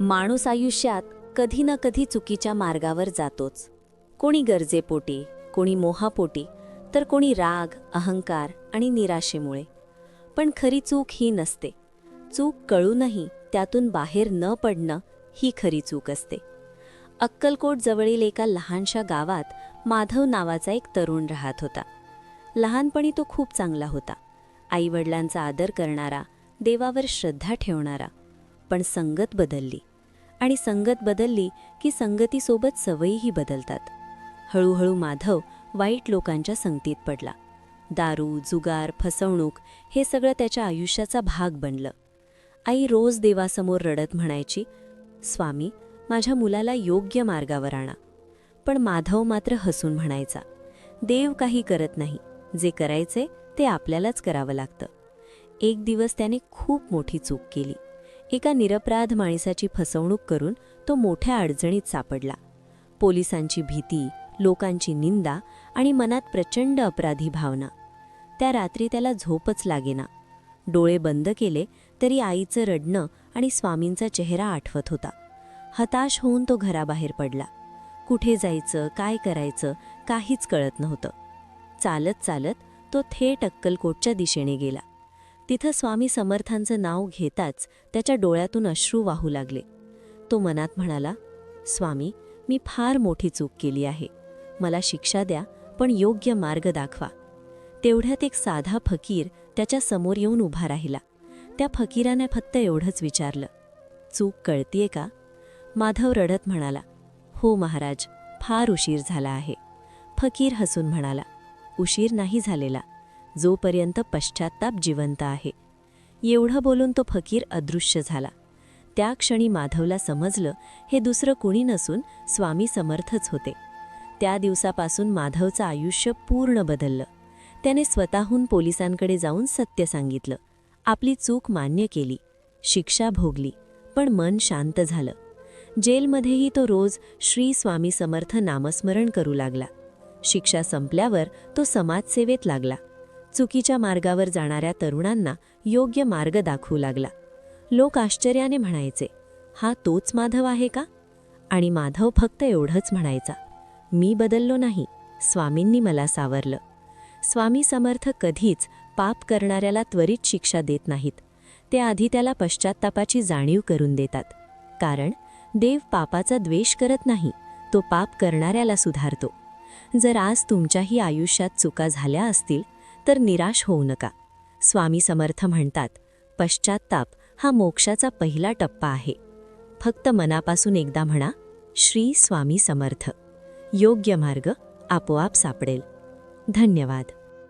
माणूस आयुष्यात कधी ना कधी चुकीच्या मार्गावर जातोच. कोणी गरजेपोटी कोणी मोहापोटी तर कोणी राग अहंकार आणि निराशेमुळे. पण खरी चूक ही नसते. चूक कळूनही त्यातून बाहेर न पडणं ही खरी चूक असते. अक्कलकोट जवळील एका लहानशा गावात माधव नावाचा एक तरुण राहत होता. लहानपणी तो खूप चांगला होता. आईवडिलांचा आदर करणारा देवावर श्रद्धा ठेवणारा. पण संगत बदलली. आणि संगत बदलली की संगतीसोबत सवयीही बदलतात. हळूहळू माधव वाईट लोकांच्या संगतीत पडला. दारू जुगार फसवणूक हे सगळं त्याच्या आयुष्याचा भाग बनलं. आई रोज देवासमोर रडत म्हणायची स्वामी माझ्या मुलाला योग्य मार्गावर आणा. पण माधव मात्र हसून म्हणायचा देव काही करत नाही. जे करायचे ते आपल्यालाच करावं लागतं. एक दिवस त्याने खूप मोठी चूक केली. एका निरपराध माणसाची फसवणूक करून तो मोठ्या अडचणीत सापडला. पोलिसांची भीती लोकांची निंदा आणि मनात प्रचंड अपराधी भावना. त्या रात्री त्याला झोपच लागेना. डोळे बंद केले तरी आईचं रडणं आणि स्वामींचा चेहरा आठवत होता. हताश होऊन तो घराबाहेर पडला. कुठे जायचं काय करायचं काहीच कळत नव्हतं. चालत चालत तो थेट अक्कलकोटच्या दिशेने गेला. तिथं स्वामी समर्थांचं नाव घेताच त्याच्या डोळ्यातून अश्रू वाहू लागले. तो मनात म्हणाला स्वामी मी फार मोठी चूक केली आहे. मला शिक्षा द्या पण योग्य मार्ग दाखवा. तेवढ्यात एक साधा फकीर त्याच्यासमोर येऊन उभा राहिला. त्या फकीराने फक्त एवढंच विचारलं चूक कळतीये का? माधव रडत म्हणाला हो महाराज फार उशीर झाला आहे. फकीर हसून म्हणाला उशीर नाही झालेला. जोपर्यंत पश्चाताप जिवंत आहे. एवढं बोलून तो फकीर अदृश्य झाला. त्या क्षणी माधवला समजलं हे दुसरं कुणी नसून स्वामी समर्थच होते. त्या दिवसापासून माधवचं आयुष्य पूर्ण बदललं. त्याने स्वतःहून पोलिसांकडे जाऊन सत्य सांगितलं. आपली चूक मान्य केली. शिक्षा भोगली. पण मन शांत झालं. जेलमध्येही तो रोज श्री स्वामी समर्थ नामस्मरण करू लागला. शिक्षा संपल्यावर तो समाजसेवेत लागला. चुकीच्या मार्गावर जाणाऱ्या तरुणांना योग्य मार्ग दाखवू लागला. लोक आश्चर्याने म्हणायचे हा तोच माधव आहे का? आणि माधव फक्त एवढंच म्हणायचा मी बदललो नाही स्वामींनी मला सावरलं. स्वामी समर्थ कधीच पाप करणाऱ्याला त्वरित शिक्षा देत नाहीत. ते आधी त्याला पश्चात्तापाची जाणीव करून देतात. कारण देव पापाचा द्वेष करत नाही तो पाप करणाऱ्याला सुधारतो. जर आज तुमच्याही आयुष्यात चुका झाल्या असतील तर निराश होऊ नका. स्वामी समर्थ म्हणतात पश्चात्ताप हा मोक्षाचा पहिला टप्पा आहे. फक्त मनापासून एकदा म्हणा श्री स्वामी समर्थ. योग्य मार्ग आपोआप सापडेल. धन्यवाद.